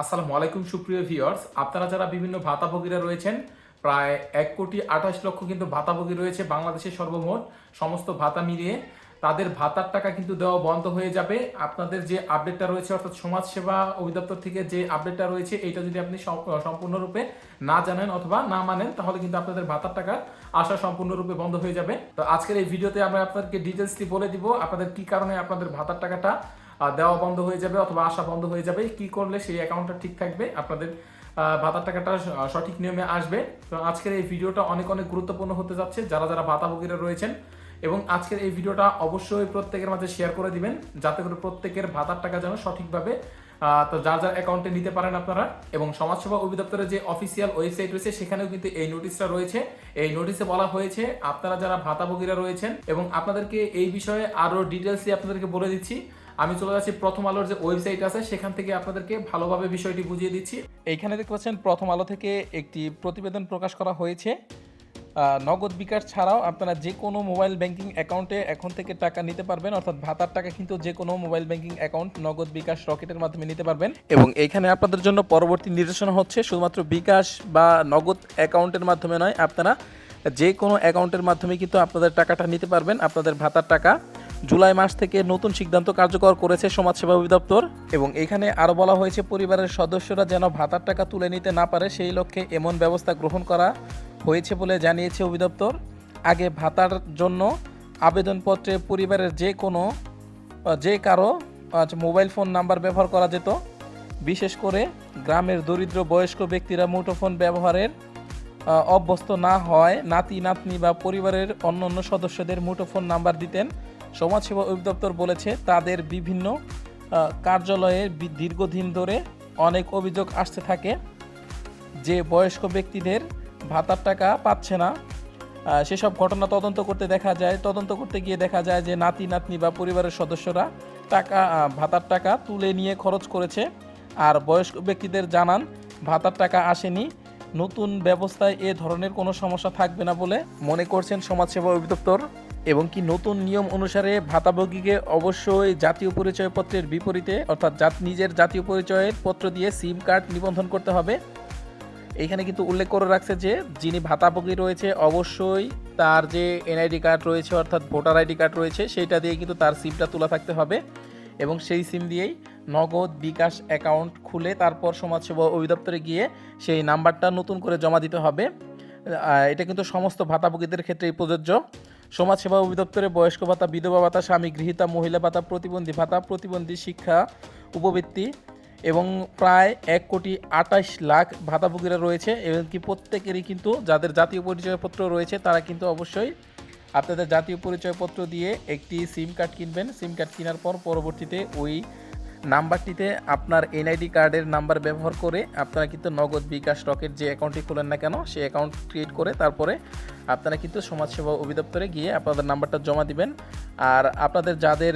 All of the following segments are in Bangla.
আসসালামু আলাইকুম, সুপ্রিয় ভিউয়ার্স। আপনারা যারা বিভিন্ন ভাতাভোগীরা রয়েছেন, প্রায় এক কোটি আঠাশ লক্ষ কিন্তু ভাতাভোগী রয়েছে বাংলাদেশের সর্বমোট। সমস্ত ভাতা মিলিয়ে তাদের ভাতার টাকা কিন্তু দেওয়া বন্ধ হয়ে যাবে। আপনাদের যে আপডেটটা রয়েছে, অর্থাৎ সমাজসেবা অধিদপ্তর থেকে যে আপডেটটা রয়েছে এটা যদি আপনি সম্পূর্ণরূপে না জানেন অথবা না মানেন, তাহলে কিন্তু আপনাদের ভাতার টাকা আসা সম্পূর্ণরূপে বন্ধ হয়ে যাবে। তো আজকের এই ভিডিওতে আমরা আপনাদেরকে ডিটেলসলি বলে দিব, আপনাদের কি কারণে আপনাদের ভাতার টাকাটা দেওয়া বন্ধ হয়ে যাবে অথবা আসা বন্ধ হয়ে যাবে, কি করলে সেই অ্যাকাউন্টটা ঠিক থাকবে, আপনাদের ভাতার টাকাটা সঠিক নিয়মে আসবে। তো আজকের এই ভিডিওটা অনেক অনেক গুরুত্বপূর্ণ হতে যাচ্ছে, যারা যারা ভাতাভোগীরা রয়েছেন। এবং আজকের এই ভিডিওটা অবশ্যই প্রত্যেকের মাঝে শেয়ার করে দিবেন, যাতে করে প্রত্যেকের ভাতার টাকা যেন সঠিকভাবে তো যার যার অ্যাকাউন্টে নিতে পারেন আপনারা। এবং সমাজসেবা অধিদপ্তরের যে অফিসিয়াল ওয়েবসাইট রয়েছে, সেখানেও কিন্তু এই নোটিশটা রয়েছে। এই নোটিশে বলা হয়েছে, আপনারা যারা ভাতাভোগীরা রয়েছেন, এবং আপনাদেরকে এই বিষয়ে আরও ডিটেলসলি আপনাদেরকে বলে দিচ্ছি। আমি চলে যাচ্ছি প্রথম আলোর যে ওয়েবসাইট আছে, সেখান থেকে আপনাদেরকে ভালোভাবে বিষয়টি বুঝিয়ে দিচ্ছি। এইখানে দেখতে পাচ্ছেন, প্রথম আলো থেকে একটি প্রতিবেদন প্রকাশ করা হয়েছে। নগদ বিকাশ ছাড়াও আপনারা যে কোনো মোবাইল ব্যাংকিং অ্যাকাউন্টে এখন থেকে টাকা নিতে পারবেন, অর্থাৎ ভাতার টাকা কিন্তু যে কোনো মোবাইল ব্যাংকিং অ্যাকাউন্ট নগদ বিকাশ রকেটের মাধ্যমে নিতে পারবেন। এবং এইখানে আপনাদের জন্য পরবর্তী নির্দেশনা হচ্ছে, শুধুমাত্র বিকাশ বা নগদ অ্যাকাউন্টের মাধ্যমে নয়, আপনারা যে কোনো অ্যাকাউন্টের মাধ্যমে কিন্তু আপনাদের টাকাটা নিতে পারবেন, আপনাদের ভাতার টাকা। জুলাই মাস থেকে নতুন সিদ্ধান্ত কার্যকর করেছে সমাজসেবা অধিদপ্তর। এবং এখানে আরও বলা হয়েছে, পরিবারের সদস্যরা যেন ভাতার টাকা তুলে নিতে না পারে, সেই লক্ষ্যে এমন ব্যবস্থা গ্রহণ করা হয়েছে বলে জানিয়েছে অধিদপ্তর। আগে ভাতার জন্য আবেদনপত্রে পরিবারের যে কোনো, যে কারও মোবাইল ফোন নাম্বার ব্যবহার করা যেত। বিশেষ করে গ্রামের দরিদ্র বয়স্ক ব্যক্তিরা মুঠোফোন ব্যবহারের অভ্যস্ত না হয়, নাতি, নাতনি বা পরিবারের অন্য অন্য সদস্যদের মুঠোফোন নাম্বার দিতেন। সমাজসেবা অধিদপ্তর বলেছে, তাদের বিভিন্ন কার্যালয়ে দীর্ঘদিন ধরে অনেক অভিযোগ আসতে থাকে যে বয়স্ক ব্যক্তিদের ভাতার টাকা পাচ্ছে না। সেসব ঘটনা তদন্ত করতে দেখা যায়, তদন্ত করতে গিয়ে দেখা যায় যে নাতি, নাতনি বা পরিবারের সদস্যরা টাকা ভাতার টাকা তুলে নিয়ে খরচ করেছে আর বয়স্ক ব্যক্তিদের জানান ভাতার টাকা আসেনি। নতুন ব্যবস্থায় এ ধরনের কোনো সমস্যা থাকবে না বলে মনে করছেন সমাজসেবা অধিদপ্তর। এবং কি নতুন নিয়ম অনুসারে ভাতাভোগীকে অবশ্যই জাতীয় পরিচয়পত্রের বিপরীতে, অর্থাৎ জাত, নিজের জাতীয় পরিচয়ের পত্র দিয়ে সিম কার্ড নিবন্ধন করতে হবে। এইখানে কিন্তু উল্লেখ করে রাখছে যে, যিনি ভাতাভোগী রয়েছে, অবশ্যই তার যে এনআইডি কার্ড রয়েছে, অর্থাৎ ভোটার আইডি কার্ড রয়েছে, সেইটা দিয়ে কিন্তু তার সিমটা তোলা থাকতে হবে। এবং সেই সিম দিয়েই নগদ বিকাশ অ্যাকাউন্ট খুলে তারপর সমাজসেবা অধিদপ্তরে গিয়ে সেই নাম্বারটা নতুন করে জমা দিতে হবে। এটা কিন্তু সমস্ত ভাতাভোগীদের ক্ষেত্রেই প্রযোজ্য। সমাজসেবা অধিদপ্তরে বয়স্ক ভাতা, বিধবা ভাতা, স্বামী গৃহীতা, মহিলা ভাতা, প্রতিবন্ধী ভাতা, প্রতিবন্ধী শিক্ষা, উপবৃত্তি এবং প্রায় এক কোটি আটাইশ লাখ ভাতাভোগীরা রয়েছে। এবং কি প্রত্যেকেরই কিন্তু যাদের জাতীয় পরিচয়পত্র রয়েছে, তারা কিন্তু অবশ্যই আপনাদের জাতীয় পরিচয়পত্র দিয়ে একটি সিম কার্ড কিনবেন। সিম কার্ড কেনার পর পরবর্তীতে ওই নাম্বারটিতে আপনার এনআইডি কার্ডের নাম্বার ব্যবহার করে আপনারা কিন্তু নগদ বিকাশ রকেট যে অ্যাকাউন্টটি খোলেন না কেন, সেই অ্যাকাউন্ট ক্রিয়েট করে তারপরে আপনারা কিন্তু সমাজসেবা অধিদপ্তরে গিয়ে আপনাদের নাম্বারটা জমা দিবেন। আর আপনাদের যাদের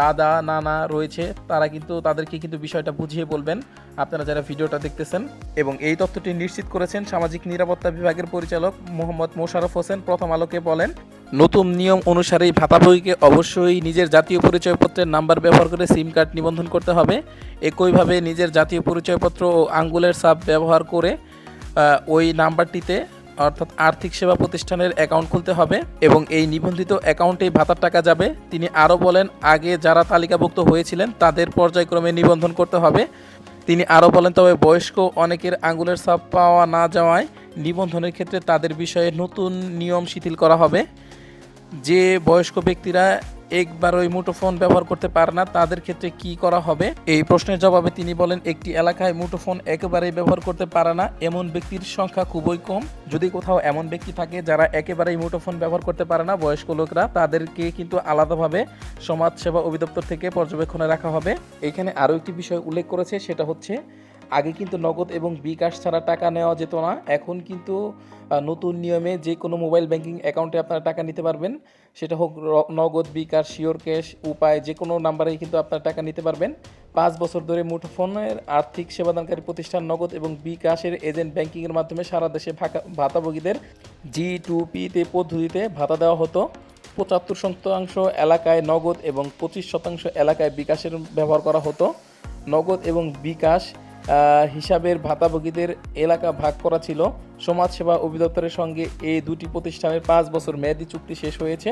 দাদা, নানা রয়েছে, তারা কিন্তু তাদেরকে কিন্তু বিষয়টা বুঝিয়ে বলবেন। আপনারা যারা ভিডিওটা দেখতেছেন। এবং এই তথ্যটি নিশ্চিত করেছেন সামাজিক নিরাপত্তা বিভাগের পরিচালক মোহাম্মদ মোশারফ হোসেন প্রথম আলোকে বলেন নতুন নিয়ম অনুসারে ভাতাভোগীকে অবশ্যই নিজের জাতীয় পরিচয়পত্রের নাম্বার ব্যবহার করে সিম কার্ড নিবন্ধন করতে হবে। একইভাবে নিজের জাতীয় পরিচয়পত্র ও আঙ্গুলের সাপ ব্যবহার করে ওই নাম্বারটিতে অর্থাৎ আর্থিক সেবা প্রতিষ্ঠানের অ্যাকাউন্ট খুলতে হবে এবং এই নিবন্ধিত অ্যাকাউন্টেই ভাতার টাকা যাবে। তিনি আরও বলেন, আগে যারা তালিকাভুক্ত হয়েছিলেন তাদের পর্যায়ক্রমে নিবন্ধন করতে হবে। তিনি আরও বলেন, তবে বয়স্ক অনেকের আঙ্গুলের ছাপ পাওয়া না যাওয়ায় নিবন্ধনের ক্ষেত্রে তাদের বিষয়ে নতুন নিয়ম শিথিল করা হবে। যে বয়স্ক ব্যক্তিরা একবার ওই মুঠোফোন ব্যবহার করতে পারে না, তাদের ক্ষেত্রে কি করা হবে? এই প্রশ্নের জবাবে তিনি বলেন, একটি এলাকায় মুঠোফোন একেবারেই ব্যবহার করতে পারে না। এমন ব্যক্তির সংখ্যা খুবই কম। যদি কোথাও এমন ব্যক্তি থাকে যারা একেবারেই মুঠোফোন ব্যবহার করতে পারে না, বয়স্ক লোকরা, তাদেরকে কিন্তু আলাদাভাবে সমাজ সেবা অধিদপ্তর থেকে পর্যবেক্ষণে রাখা হবে। এখানে আরও একটি বিষয় উল্লেখ করেছে, সেটা হচ্ছে আগে কিন্তু নগদ এবং বিকাশ ছাড়া টাকা নেওয়া যেত না। এখন কিন্তু নতুন নিয়মে যে কোনো মোবাইল ব্যাংকিং অ্যাকাউন্টে আপনারা টাকা নিতে পারবেন। সেটা হোক নগদ, বিকাশ, শিওর ক্যাশ, উপায়, যে কোনো নাম্বারেই কিন্তু আপনারা টাকা নিতে পারবেন। পাঁচ বছর ধরে মুঠোফোনের আর্থিক সেবাদানকারী প্রতিষ্ঠান নগদ এবং বিকাশের এজেন্ট ব্যাংকিংয়ের মাধ্যমে সারা দেশে ভাতাভোগীদের জি টু পিতে, পদ্ধতিতে ভাতা দেওয়া হতো। পঁচাত্তর শতাংশ এলাকায় নগদ এবং পঁচিশ শতাংশ এলাকায় বিকাশের ব্যবহার করা হতো। নগদ এবং বিকাশ হিসাবের ভাতাভোগীদের এলাকা ভাগ করা ছিল। সমাজসেবা অধিদপ্তরের সঙ্গে এই দুটি প্রতিষ্ঠানের পাঁচ বছর মেয়াদি চুক্তি শেষ হয়েছে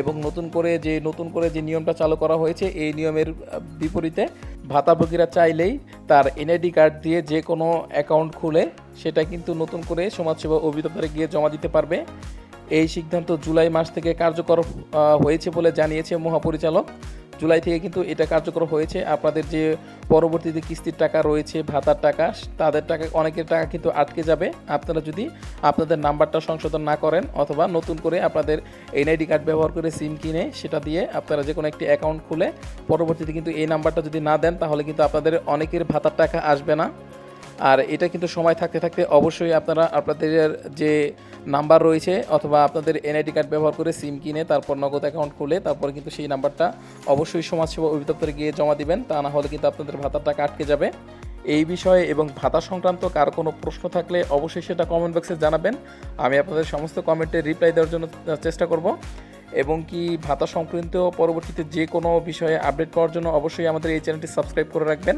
এবং নতুন করে যে, নতুন করে যে নিয়মটা চালু করা হয়েছে, এই নিয়মের বিপরীতে ভাতাভোগীরা চাইলেই তার এনআইডি কার্ড দিয়ে যে কোনো অ্যাকাউন্ট খুলে সেটা কিন্তু নতুন করে সমাজসেবা অধিদপ্তরে গিয়ে জমা দিতে পারবে। এই সিদ্ধান্ত জুলাই মাস থেকে কার্যকর হয়েছে বলে জানিয়েছে মহাপরিচালক। জুলাই থেকে কিন্তু এটা কার্যকর হয়েছে। আপনাদের যে পরবর্তীতে কিস্তির টাকা রয়েছে, ভাতার টাকা, তাদের টাকা, অনেকের টাকা কিন্তু আটকে যাবে। আপনারা যদি আপনাদের নাম্বারটা সংশোধন না করেন অথবা নতুন করে আপনাদের এনআইডি কার্ড ব্যবহার করে সিম কিনে সেটা দিয়ে আপনারা যে কোনো একটি অ্যাকাউন্ট খুলে পরবর্তীতে কিন্তু এই নাম্বারটা যদি না দেন, তাহলে কিন্তু আপনাদের অনেকের ভাতার টাকা আসবে না। আর এটা কিন্তু সময় থাকতে থাকতে অবশ্যই আপনারা আপনাদের যে নাম্বার রয়েছে অথবা আপনাদের এনআইডি কার্ড ব্যবহার করে সিম কিনে তারপর নগদ অ্যাকাউন্ট খুলে তারপর কিন্তু সেই নাম্বারটা অবশ্যই সমাজসেবা অধিদপ্তরে গিয়ে জমা দিবেন। তা না হলে কিন্তু আপনাদের ভাতার টাকা আটকে যাবে। এই বিষয়ে এবং ভাতা সংক্রান্ত কার কোনো প্রশ্ন থাকলে অবশ্যই সেটা কমেন্ট বক্সে জানাবেন। আমি আপনাদের সমস্ত কমেন্টে রিপ্লাই দেওয়ার জন্য চেষ্টা করব। এবং কি ভাতা সংক্রান্ত পরবর্তীতে যে কোনো বিষয়ে আপডেট পাওয়ার জন্য অবশ্যই আমাদের এই চ্যানেলটি সাবস্ক্রাইব করে রাখবেন।